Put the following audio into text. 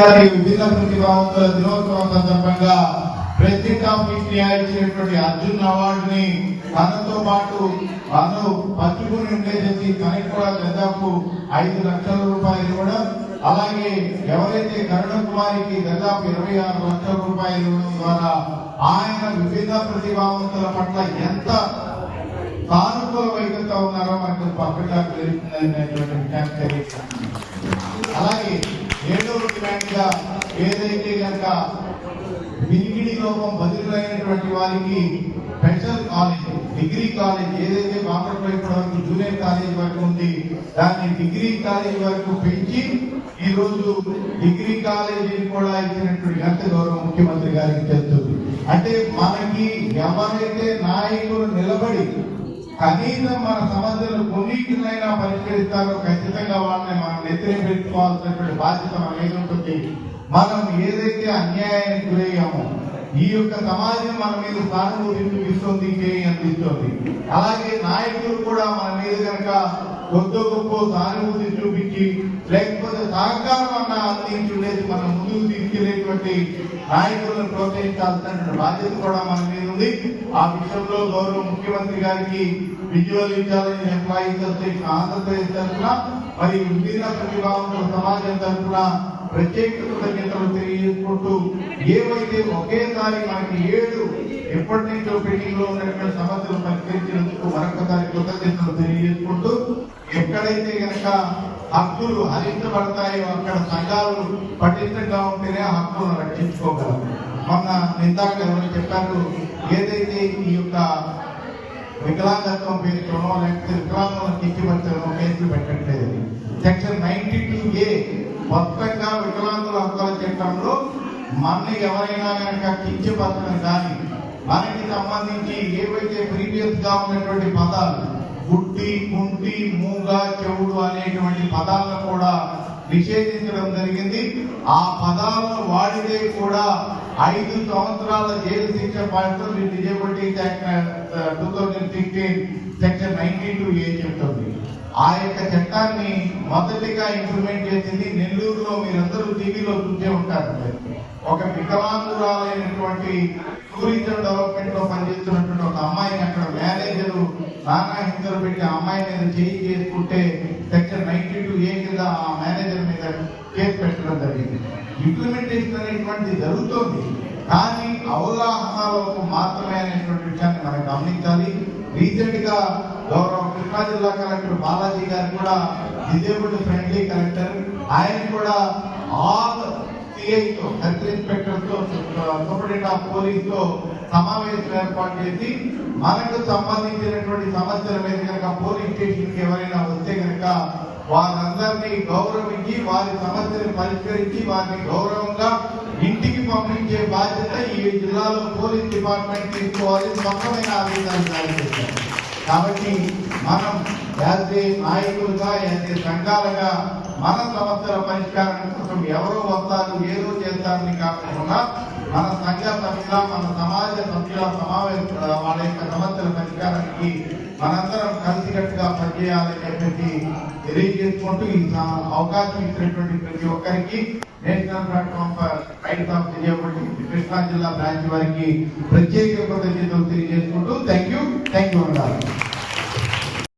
విభిన్న ప్రతిభావంతుల దినోత్సవం సందర్భంగా ప్రతి ఆఫ్ ఇచ్చినటువంటి అర్జున్ అవార్డుని తనతో పాటు తను పచ్చుకుని ఉండేది తనకి కూడా దాదాపు ఐదు లక్షల రూపాయలు ఇవ్వడం అలాగే ఎవరైతే కరుణ కుమారికి దాదాపు ఇరవై ఆరు లక్షల రూపాయలు ఇవ్వడం ద్వారా ఆయన విభిన్న ప్రతిభావంతుల పట్ల ఎంత సానుకూల వైఖరితో ఉన్నారో మనకు పక్కగా తెలుస్తుందనేటువంటి విషయాన్ని అలాగే ఏడవ డిమాండ్ ఏదైతే కనుక వినికిడి లోపం బదిలీలైనటువంటి వారికి స్పెషల్ కాలేజ్ డిగ్రీ కాలేజ్ ఏదైతే బాపట్ల వరకు జూనియర్ కాలేజ్ వరకు ఉంది దాన్ని డిగ్రీ కాలేజ్ వరకు పెంచి ఈ రోజు డిగ్రీ కాలేజీని కూడా ఇచ్చినటువంటి ఘనత గౌరవ ముఖ్యమంత్రి గారికి తెలుస్తుంది. అంటే మనకి ఎవరైతే నాయకులు నిలబడి కనీసం మన సమస్యలు కొన్నిటినైనా పరిష్కరిస్తారో ఖచ్చితంగా వాళ్ళని మనం నెత్తిన పెట్టుకోవాల్సినటువంటి బాధ్యత మన మీద ఉంటుంది. మనం ఏదైతే అన్యాయానికి గురయ్యామో ఈ యొక్క సమాజం మన మీద సానుభూతి చూపిస్తుంది ఇంకేమి అందిస్తుంది అలాగే నాయకులు కూడా మన మీద కనుక కొద్ది గొప్ప సానుభూతి చూపించి లేకపోతే సహకారం అన్న అందించి ఉండేది మనం ముందుకు తీసుకెళ్ళేటువంటి నాయకులను ప్రోత్సహించాల్సిన బాధ్యత కూడా మన మీద ఉంది. ఆ విషయంలో గౌరవ ముఖ్యమంత్రి గారికి visual intelligence employees association Andhra Pradesh తరఫున మరియు విభిన్న ప్రతిభావంతుల సమాజం తరఫున ప్రత్యేక కృతజ్ఞతలు తెలియజేసుకుంటూ ఏవైతే ఒకేసారి మనకి ఏడు ఎప్పటి నుంచో పెండింగ్ ఉన్నటువంటి సమస్యలు పరిష్కరించినందుకు మరొకసారి కృతజ్ఞతలు తెలియజేసుకుంటూ ఎక్కడైతే కనుక హక్కులు హరించబడతాయో అక్కడ సంఘాలు పటిష్టంగా ఉంటేనే ఆ హక్కులను రక్షించుకోగలరు. మొన్న ఇందాక ఎవరు చెప్పారు ఏదైతే ఈ యొక్క వికలాంగత్వం పేరుతోనో లేకపోతే వికలాంగులను కిచ్చిపరచడం కేసులు పెట్టట్లేదు. సెక్షన్ నైన్టీ టూ ఏ మొత్తంగా వికలాంగుల హక్కుల చట్టంలో మనని ఎవరైనా కనుక కించపరచడం కానీ మనకి సంబంధించి ఏవైతే ప్రీవియస్గా ఉన్నటువంటి పదాలు గుడ్డి కుంటి మూగ చెవుడు అనేటువంటి పదాలను కూడా నిషేధించడం జరిగింది. ఆ పదాలను వాడితే కూడా ఐదు సంవత్సరాల జైలు శిక్ష పడుతుంది. Disability two thousand sixteen section ninety two A చెప్తుంది. ఆ యొక్క చట్టాన్ని మొదటిగా ఇంప్లిమెంట్ చేసింది నెల్లూరులో మీరందరూ టీవీలో చూసే ఉంటారు. ఒక వికలాంగురాలైనటువంటి టూరిజం డెవలప్మెంట్లో పనిచేస్తున్నటువంటి ఒక అమ్మాయిని అక్కడ మేనేజర్ నానా హింసలు పెట్టి అమ్మాయి మీద చేయి చేసుకుంటే సెక్షన్ నైన్టీ టూ ఏ కింద ఆ మేనేజర్ మీద కేసు పెట్టడం జరిగింది. ఇంప్లిమెంటేషన్ అనేటువంటిది జరుగుతోంది. కానీ అవగాహనలోపు మాత్రమే అనేటువంటి విషయాన్ని మనం గమనించాలి. రీసెంట్గా గౌరవ కృష్ణా జిల్లా కలెక్టర్ బాలాజీ గారు కూడా డిజేబుల్డ్ ఫ్రెండ్లీ కలెక్టర్ ఆయన కూడా ఆల్ సిఐతో హెల్త్ ఇన్స్పెక్టర్తో సూపరింటెండెంట్ ఆఫ్ పోలీస్తో సమావేశం ఏర్పాటు చేసి మనకు సంబంధించినటువంటి సమస్యల మీద కనుక పోలీస్ స్టేషన్కి ఎవరైనా వస్తే కనుక వారందరినీ గౌరవించి వారి సమస్యలు పరిష్కరించి వారిని గౌరవంగా ఇంటికి పంపించే బాధ్యత ఈ జిల్లాలో పోలీస్ డిపార్ట్మెంట్ తీసుకోవాలి. స్వచ్ఛమైన ఆదేశాలు జారీ చేశారు. కాబట్టి మనం యాజే నాయకులుగా యాజే సంఘాలుగా మన సమస్యల పరిష్కారం కోసం ఎవరో వస్తారు ఏదో చేస్తారని కాకుండా మన సంఘ సభ్యుల మన సమాజ సభ్యుల సమావేశ వాళ్ళ యొక్క సమస్యల పరిష్కారానికి మనందరం కలిసికట్టుగా పనిచేయాలని చెప్పేసి తెలియజేసుకుంటూ ఈ అవకాశం ఇచ్చినటువంటి ప్రతి ఒక్కరికి national platform for rights of Vijayawada Krishna జిల్లా బ్రాంచ్ వారికి ప్రత్యేక కృతజ్ఞతలు తెలియజేసుకుంటూ థ్యాంక్ యూ థ్యాంక్ యూ అన్నారు.